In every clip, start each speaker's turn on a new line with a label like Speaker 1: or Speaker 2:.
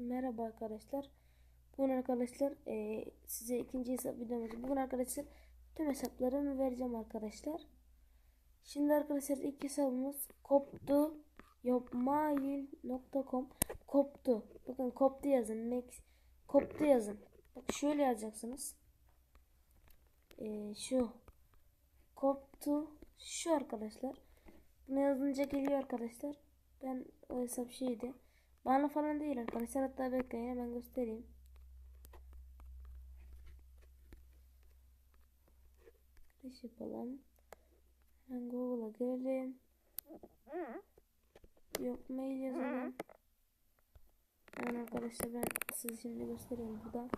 Speaker 1: Merhaba arkadaşlar. Bugün arkadaşlar e, size ikinci hesap videomuz. Bugün arkadaşlar tüm hesaplarımı vereceğim arkadaşlar. Şimdi arkadaşlar ilk hesabımız koptu yopmail.com koptu. Bakın koptu yazın. Max koptu yazın. Bak şöyle yazacaksınız. E, şu koptu şu arkadaşlar. Bunu yazınca geliyor arkadaşlar. Ben o hesap şeydi. Bana falan değil arkadaşlar. Hatta bekleyin hemen göstereyim. Giriş yapalım. Hemen Google'a girelim. Yok mail yazalım. Hemen arkadaşlar ben size şimdi göstereyim burada.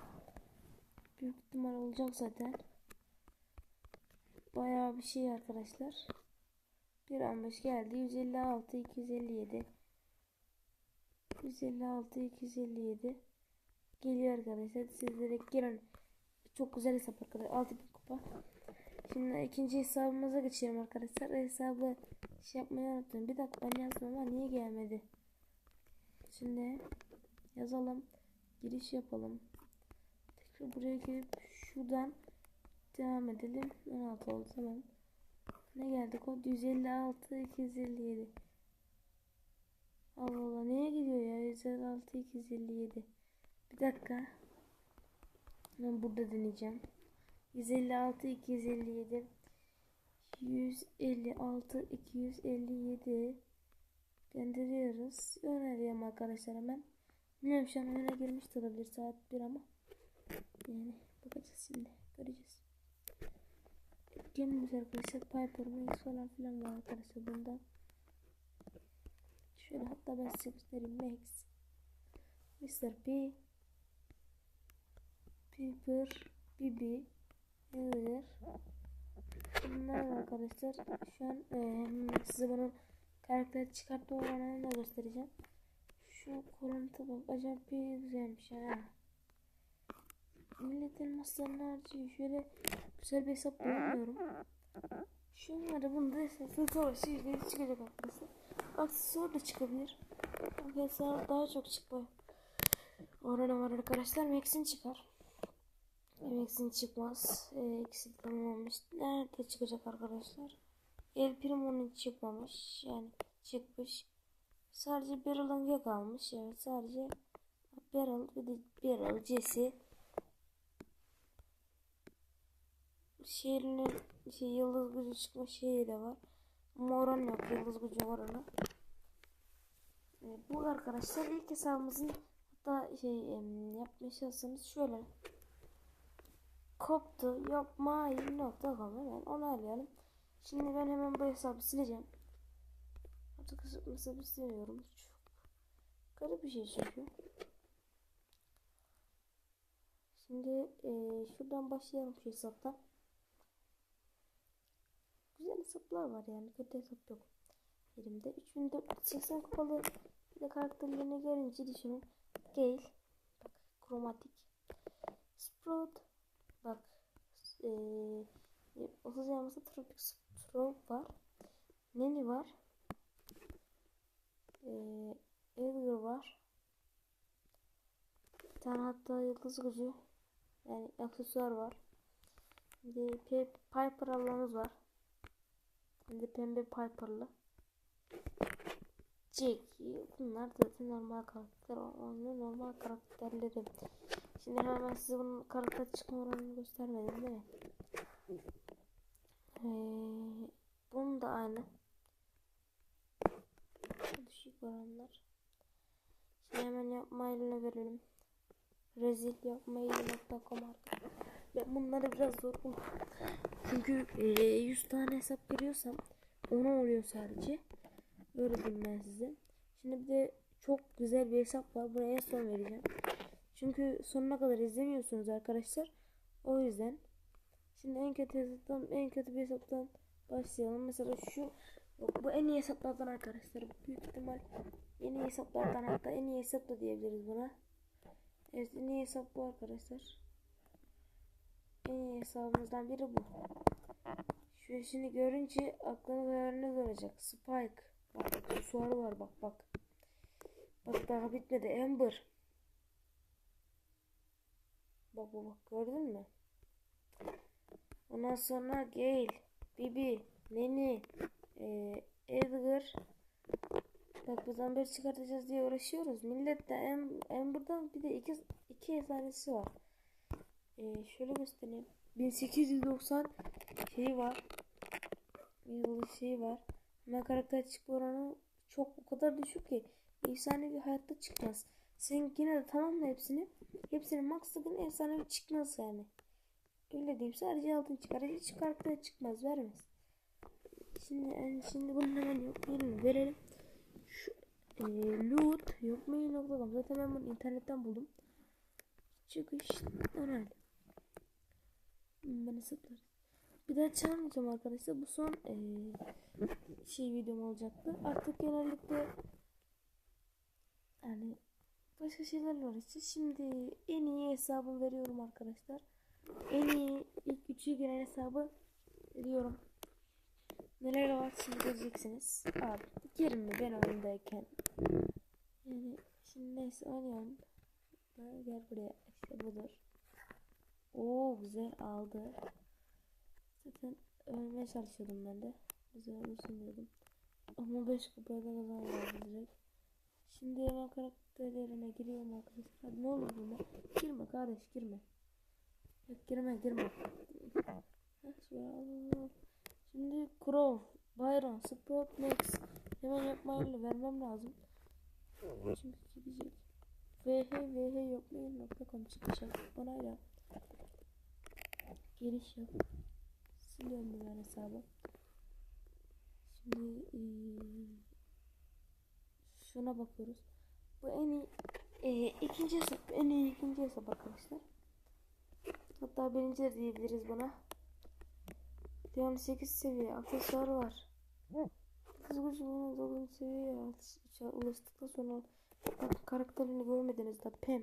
Speaker 1: Büyük ihtimal olacak zaten. Bayağı bir şey arkadaşlar. 1.15 geldi. 156 257 156 257 geliyor arkadaşlar. Siz direkt girin. Çok güzel hesap arkadaşlar. 6000 kupa. Şimdi ikinci hesabımıza geçelim arkadaşlar. Hesabı şey yapmayı unuttum. Bir dakika ben yazdım ama niye gelmedi? Şimdi yazalım. Giriş yapalım. Tekrar buraya girip şuradan devam edelim. 16 oldu tamam. Ne geldi kod? 156 257. Allah Allah neye gidiyor ya? 156 257. Bir dakika. Ben burada deneyeceğim. 156 257 156 257 gönderiyoruz. Öneriyorum arkadaşlar hemen. Bilmiyorum şu an oyuna girmiş de olabilir saat 1 ama. Yani bakacağız şimdi. Göreceğiz. Gelimiz arkadaşlar Piper Max falan filan var arkadaşlar bundan. Şöyle hatta ben size göstereyim Max. Mr. P. Piper. Bibi. Heather. Bunlar arkadaşlar. Şu an e, size bunun karakter çıkartma oranını da göstereceğim. Şu koruntu bak acayip bir güzelmiş ha. Milletin maslarını harcıyor. Şöyle güzel bir hesap bulamıyorum. Şunları bunu da esasın sonrası yüzleri çıkacak arkadaşlar. Aksesuar da çıkabilir. Aksesuar daha çok çıkma. Oranı var arkadaşlar. Max'in çıkar. Max'in çıkmaz. Ee, ikisi tamamlamış. Nerede çıkacak arkadaşlar? El Primo'nun çıkmamış. Yani çıkmış. Sadece Beryl'ın kalmış. Evet sadece Beryl bir de Beryl, Jesse şehrinin şey, yıldız gücü çıkma şeyi de var. Ama oran yok yıldız gücü oranı. E, bu arkadaşlar ilk hesabımızın hatta şey yapmaya çalışsanız şöyle koptu yapmayın.com hemen onu arayalım. Şimdi ben hemen bu hesabı sileceğim. Artık hesabı istemiyorum. Çok garip bir şey çünkü. Şimdi e, şuradan başlayalım şu hesaptan. Güzel hesaplar var yani kötü hesap yok. Elimde 3480 kupalı bir de karakterlerini görünce düşünün. Gale bak kromatik Sprout bak ee, 30 yanımızda Tropic Sprout var. Neni var. Ee, Edgar var. Bir tane hatta yıldız gücü yani aksesuar var. Bir de Piper var. Bir de pembe Piper'lı. Jackie. Bunlar zaten normal karakter. Onlar normal karakterleri. Şimdi hemen size bunun karakter çıkma oranını göstermedim değil mi? Ee, bunun da aynı. Düşük oranlar. Şimdi hemen yapma eline verelim. Rezil yapma eline.com Ben bunları biraz zor buldum. Çünkü e, 100 tane hesap giriyorsam 10 oluyor sadece. Öyle diyeyim ben size. Şimdi bir de çok güzel bir hesap var. Buraya son vereceğim. Çünkü sonuna kadar izlemiyorsunuz arkadaşlar. O yüzden. Şimdi en kötü hesaptan en kötü bir hesaptan başlayalım. Mesela şu yok, bu en iyi hesaplardan arkadaşlar. Büyük ihtimal en iyi hesaplardan hatta en iyi hesap da diyebiliriz buna. Evet en iyi hesap bu arkadaşlar. En iyi hesabımızdan biri bu. Şu işini görünce aklına hayaliniz olacak. Spike. Bak aksesuarı var bak bak. Bak daha bitmedi. Amber. Bak bak bak gördün mü? Ondan sonra Gale, Bibi, Neni, e, Edgar. Bak buradan bir çıkartacağız diye uğraşıyoruz. Millet de buradan bir de iki, iki efsanesi var. E, şöyle göstereyim. 1890 şeyi var. Yıldız şeyi var. Ama karakter çıkma oranı çok o kadar düşük ki efsane bir hayatta çıkmaz. Sen yine de tamamla hepsini. Hepsini maxladın efsane bir çıkmaz yani. Öyle diyeyim sadece altın çıkar. Hiç karakter çıkmaz vermez. Şimdi yani şimdi bunun hemen yok mailini verelim. Şu e, loot yok mail.com zaten ben bunu internetten buldum. Çıkış onaylı. Ben hesaplarım. Bir daha çalmayacağım arkadaşlar. Bu son e, şey videom olacaktı. Artık genellikle yani başka şeylerle uğraşacağız. Şimdi en iyi hesabı veriyorum arkadaşlar. En iyi ilk üçü giren hesabı veriyorum. Neler var şimdi göreceksiniz. Abi girme ben oyundayken. Yani şimdi neyse oynayalım. Gel buraya. İşte budur. Oo güzel aldı. Zaten ölmeye çalışıyordum ben de. Güzel olsun diyordum. Ama 5 kupaya da kazanamadım direkt. Şimdi hemen karakterlerine giriyorum arkadaşlar. Hadi ne olur bunu. Girme kardeş girme. Yok girme girme. Şimdi Crow, Byron, Sprout, Max. Hemen yapmayla vermem lazım. Çünkü gidecek. VH VH yapmayın.com çıkacak. Onayla. Giriş yap. Siliyorum ben hesabı. Şimdi eee, şuna bakıyoruz. Bu en iyi eee, ikinci hesap. En iyi ikinci hesap arkadaşlar. Hatta birinci de diyebiliriz buna. Leon 8 seviye aksesuar var. Kız gücü bunu 9 seviye ulaştıktan sonra karakterini görmediniz de Pam,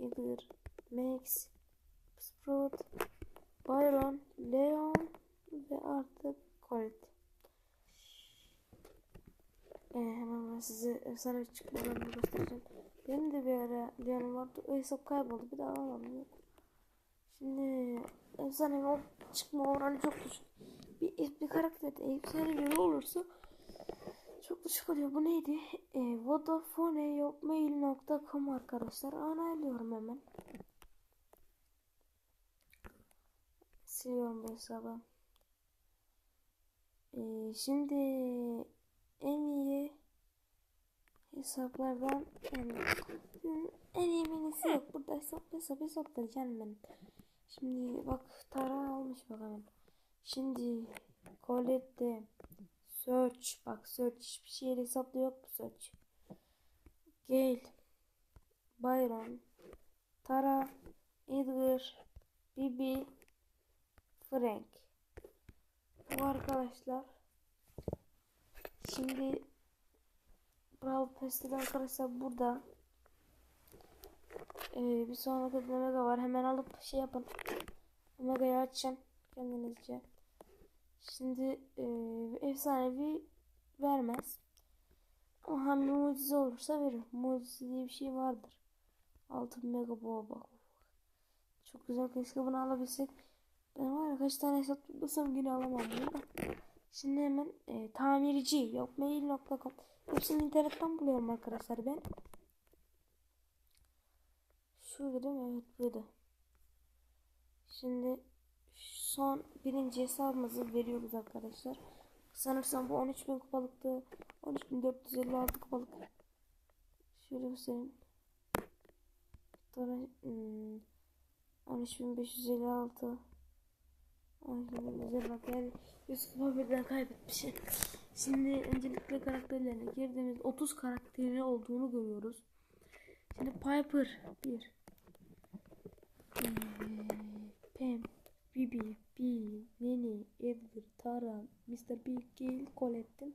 Speaker 1: Edgar, Max, Sprout, Byron, Leon ve artık Colette. Ee, hemen ben size efsane çıkmalarını göstereceğim. Benim de bir ara Leon'um vardı. O hesap kayboldu. Bir daha alamadım. Yok. Şimdi efsane bir çıkma oranı çok düşük. Bir, bir karakterde efsane olursa çok düşük oluyor. Bu neydi? E, Vodafone.mail.com arkadaşlar. Onaylıyorum hemen. Siliyorum bu hesabı. E, şimdi en iyi hesaplardan yani en iyi menüsü yok. Burada hesap hesap hesaplayacağım ben. Şimdi bak Tara almış bak hemen. Şimdi Colette Search bak search hiçbir şey hesaplı yok bu search. Gale Byron Tara Edgar Bibi Frank Bu arkadaşlar Şimdi Brawl Pass'te arkadaşlar burada ee, bir sonraki Omega var hemen alıp şey yapın Omega'yı açın kendinizce Şimdi e, efsanevi vermez. Ama hem mucize olursa verir. Mucize diye bir şey vardır. Altın mega boğa bak. Çok güzel keşke bunu alabilsek. Ben var ya kaç tane hesap tutmasam yine alamam bunu da. Şimdi hemen e, tamirci yok mail.com Hepsini internetten buluyorum arkadaşlar ben. Şurada değil mi? Evet burada. Şimdi son birinci hesabımızı veriyoruz arkadaşlar. Sanırsam bu 13.000 kupalıktı. 13.456 kupalık. Şöyle göstereyim. Sonra hmm, 13.556 12.556 yani 100 kupa birden kaybetmişim. Şimdi öncelikle karakterlerine girdiğimiz 30 karakteri olduğunu görüyoruz. Şimdi Piper 1 ee, Pam Bibi, Bee, Nene, Edgar, Tara, Mr. B, Gale, Colette.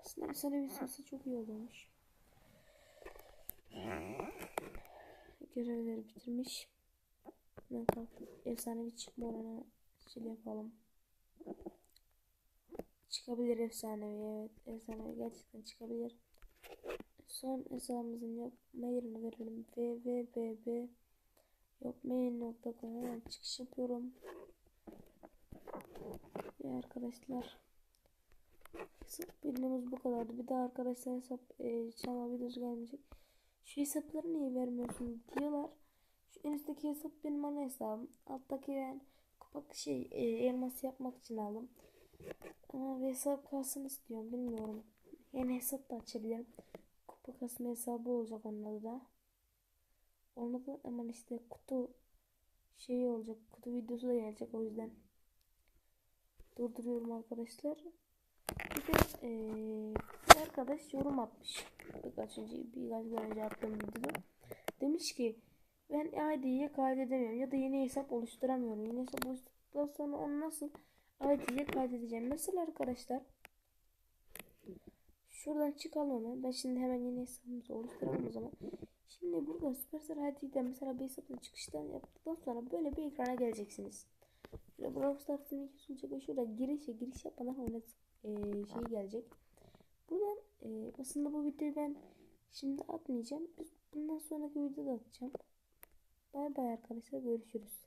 Speaker 1: Aslında bir sesi çok iyi olmuş. Görevleri bitirmiş. Ben kalktım. Efsane bir çıkma oranı şey yapalım. Çıkabilir efsanevi evet. Efsanevi gerçekten çıkabilir. Son hesabımızın yapma yerini verelim. www Yapmayın.com hemen çıkış yapıyorum. Ve arkadaşlar hesap videomuz bu kadardı. Bir daha arkadaşlar hesap e, çalma videosu gelmeyecek. Şu hesapları niye vermiyorsun diyorlar. Şu en üstteki hesap benim ana hesabım. Alttaki ben kupak şey e, elmas yapmak için aldım. Ama hesap kalsın istiyorum bilmiyorum. Yeni hesap da açabilirim. Kupa kasma hesabı olacak onun da. Onda da hemen işte kutu şey olacak. Kutu videosu da gelecek o yüzden. Durduruyorum arkadaşlar. Bir de eee, bir arkadaş yorum atmış. Birkaç önce birkaç gün önce attığım videoda. Demiş ki ben ID'ye kaydedemiyorum ya da yeni hesap oluşturamıyorum. Yeni hesap oluşturduktan sonra onu nasıl ID'ye kaydedeceğim? Mesela arkadaşlar şuradan çıkalım hemen. Ben şimdi hemen yeni hesabımızı oluşturalım o zaman. Şimdi burada Supercell ID'den mesela bir hesapla çıkıştan yaptıktan sonra böyle bir ekrana geleceksiniz. Şöyle Brawl Stars'ın iki sunacak ve şurada girişe giriş yapmadan oynat e, şey gelecek. Buradan e, aslında bu videoyu ben şimdi atmayacağım. Bundan sonraki videoda atacağım. Bay bay arkadaşlar görüşürüz.